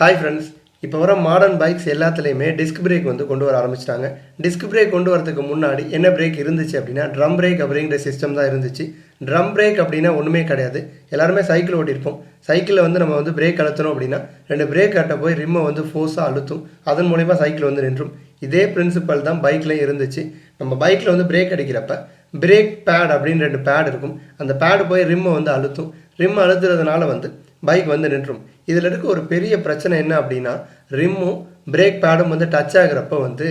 Hi friends இப்போ வர modern bikes எல்லாத்துலேயுமே டிஸ்க் பிரேக் வந்து கொண்டு வர ஆரம்பிச்சிட்டாங்க. டிஸ்க் பிரேக் கொண்டு வரதுக்கு முன்னாடி என்ன பிரேக் இருந்துச்சு அப்படின்னா ட்ரம் பிரேக் அப்படிங்கிற சிஸ்டம் தான் இருந்துச்சு. ட்ரம் பிரேக் அப்படின்னா ஒன்றுமே கிடையாது. எல்லாருமே சைக்கிள் ஓட்டியிருப்போம். சைக்கிளில் வந்து நம்ம வந்து பிரேக் அழுத்தணும் அப்படின்னா ரெண்டு பிரேக் அட்ட போய் ரிம்மை வந்து ஃபோர்ஸாக அழுத்தும். அதன் மூலயமா சைக்கிள் வந்து நின்றும். இதே பிரின்சிபல் தான் பைக்லேயும் இருந்துச்சு. நம்ம பைக்கில் வந்து பிரேக் அடிக்கிறப்ப பிரேக் பேட் அப்படின்னு ரெண்டு பேட் இருக்கும். அந்த பேடு போய் ரிம்மை வந்து அழுத்தும். ரிம் அழுத்துறதுனால வந்து பைக் வந்து நின்றும். இதில் இருக்க ஒரு பெரிய பிரச்சனை என்ன அப்படின்னா ரிம்மும் பிரேக் பேடும் வந்து டச் ஆகிறப்ப வந்து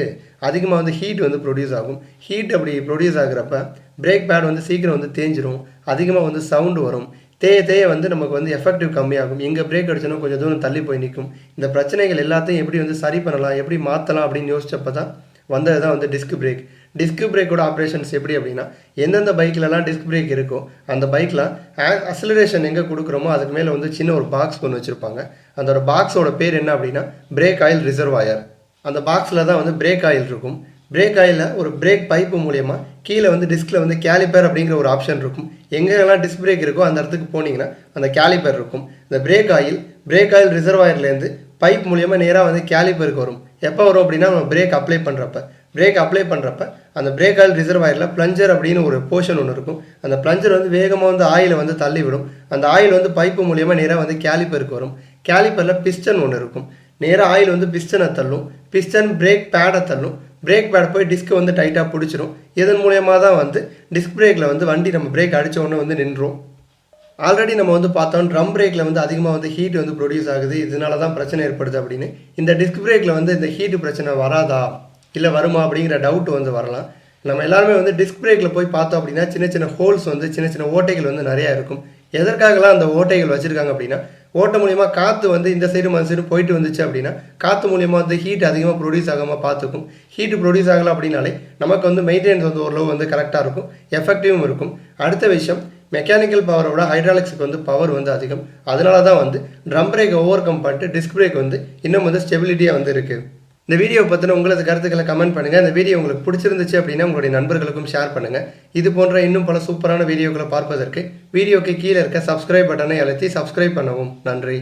அதிகமாக வந்து ஹீட் வந்து ப்ரொடியூஸ் ஆகும். ஹீட் அப்படி ப்ரொடியூஸ் ஆகிறப்ப பிரேக் பேட் வந்து சீக்கிரம் வந்து தேஞ்சிரும். அதிகமாக வந்து சவுண்டு வரும். தேய தேய வந்து நமக்கு வந்து எஃபெக்டிவ் கம்மியாகும். எங்கே பிரேக் அடிச்சோன்னா கொஞ்சம் தூரம் தள்ளி போய் நிற்கும். இந்த பிரச்சனைகள் எல்லாத்தையும் எப்படி வந்து சரி பண்ணலாம் எப்படி மாற்றலாம் அப்படின்னு யோசிச்சப்போ தான் வந்தது தான் வந்து டிஸ்க் பிரேக் டிஸ்க் பிரேக்கோட ஆப்ரேஷன்ஸ் எப்படி அப்படின்னா எந்தெந்த பைக்லலாம் டிஸ்க் பிரேக் இருக்கோ அந்த பைக்கில் அசலரேஷன் எங்கே கொடுக்குறோமோ அதுக்கு மேலே வந்து சின்ன ஒரு பாக்ஸ் ஒன்று வச்சுருப்பாங்க. அந்த பாக்ஸோட பேர் என்ன அப்படின்னா பிரேக் ஆயில் ரிசர்வாயர் அந்த பாக்ஸில் தான் வந்து பிரேக் ஆயில் இருக்கும். பிரேக் ஆயிலில் ஒரு பிரேக் பைப்பு மூலியமாக கீழே வந்து டிஸ்கில் வந்து கேலிப்பர் அப்படிங்கிற ஒரு ஆப்ஷன் இருக்கும். எங்கெல்லாம் டிஸ்க் பிரேக் இருக்கோ அந்த இடத்துக்கு போனீங்கன்னா அந்த கேலிப்பர் இருக்கும். இந்த பிரேக் ஆயில் பிரேக் ஆயில் ரிசர்வாயர்லேருந்து பைப் மூலியமாக நேராக வந்து கேலிப்பருக்கு வரும். எப்போ வரும் அப்படின்னா நம்ம பிரேக் அப்ளை பண்ணுறப்ப பிரேக் அப்ளை பண்ணுறப்ப அந்த பிரேக் ஆயில் ரிசர்வாயரில் ப்ளஞ்சர் அப்படின்னு ஒரு போர்ஷன் ஒன்று இருக்கும். அந்த ப்ளஞ்சர் வந்து வேகமாக வந்து ஆயிலை வந்து தள்ளி விடும் அந்த ஆயில் வந்து பைப்பு மூலியமாக நேராக வந்து கேலிப்பருக்கு வரும். கேலிப்பரில் பிஸ்டன் ஒன்று இருக்கும். நேராக ஆயில் வந்து பிஸ்டனை தள்ளும். பிஸ்டன் பிரேக் பேடை தள்ளும். பிரேக் பேட் போய் டிஸ்க் வந்து டைட்டாக பிடிச்சிரும். இதன் மூலயமா தான் வந்து டிஸ்க் பிரேக்கில் வந்து வண்டி நம்ம பிரேக் அடித்த உடனே வந்து நின்றோம் ஆல்ரெடி நம்ம வந்து பார்த்தோம் ட்ரம் பிரேக்கில் வந்து அதிகமாக வந்து ஹீட் வந்து ப்ரொடியூஸ் ஆகுது. இதனால தான் பிரச்சனை ஏற்படுது அப்படின்னு. இந்த டிஸ்க் பிரேக்கில் வந்து இந்த ஹீட்டு பிரச்சனை வராதா? இல்லை வருமா அப்படிங்கிற டவுட் வந்து வரலாம். நம்ம எல்லாருமே வந்து டிஸ்க் பிரேக்கில் போய் பார்த்தோம் அப்படின்னா சின்ன சின்ன ஹோல்ஸ் வந்து சின்ன சின்ன ஓட்டைகள் வந்து நிறையா இருக்கும். எதற்காகலாம் அந்த ஓட்டைகள் வச்சுருக்காங்க அப்படின்னா ஓட்டை மூலியமாக காற்று வந்து இந்த சைடு மறு சைடு போயிட்டு வந்துச்சு அப்படின்னா காற்று மூலியமாக வந்து ஹீட் அதிகமாக ப்ரொடியூஸ் ஆகாமல் பார்த்துக்கும். ஹீட்டு ப்ரொடியூஸ் ஆகலை அப்படின்னாலே நமக்கு வந்து மெயின்டெனன்ஸ் வந்து ஓரளவு வந்து கரெக்டாக இருக்கும். எஃபெக்டிவும் இருக்கும். அடுத்த விஷயம் மெக்கானிக்கல் பவரை விட ஹைட்ராலிக்ஸுக்கு வந்து பவர் வந்து அதிகம். அதனால தான் வந்து ட்ரம் பிரேக் ஓவர் கம் பண்ணிட்டு டிஸ்க் பிரேக் வந்து இன்னும் வந்து ஸ்டெபிலிட்டியாக வந்து இருக்குது இந்த வீடியோ பற்றின உங்களது கருத்துக்களை கமெண்ட் பண்ணுங்கள் இந்த வீடியோ உங்களுக்கு பிடிச்சிருந்துச்சு அப்படின்னா உங்களுடைய நண்பர்களுக்கும் ஷேர் பண்ணுங்கள் இது போன்ற இன்னும் பல சூப்பரான வீடியோக்களை பார்ப்பதற்கு வீடியோக்கு கீழே இருக்க சப்ஸ்கிரைப் பட்டனை அழுத்தி சப்ஸ்கிரைப் பண்ணவும். நன்றி.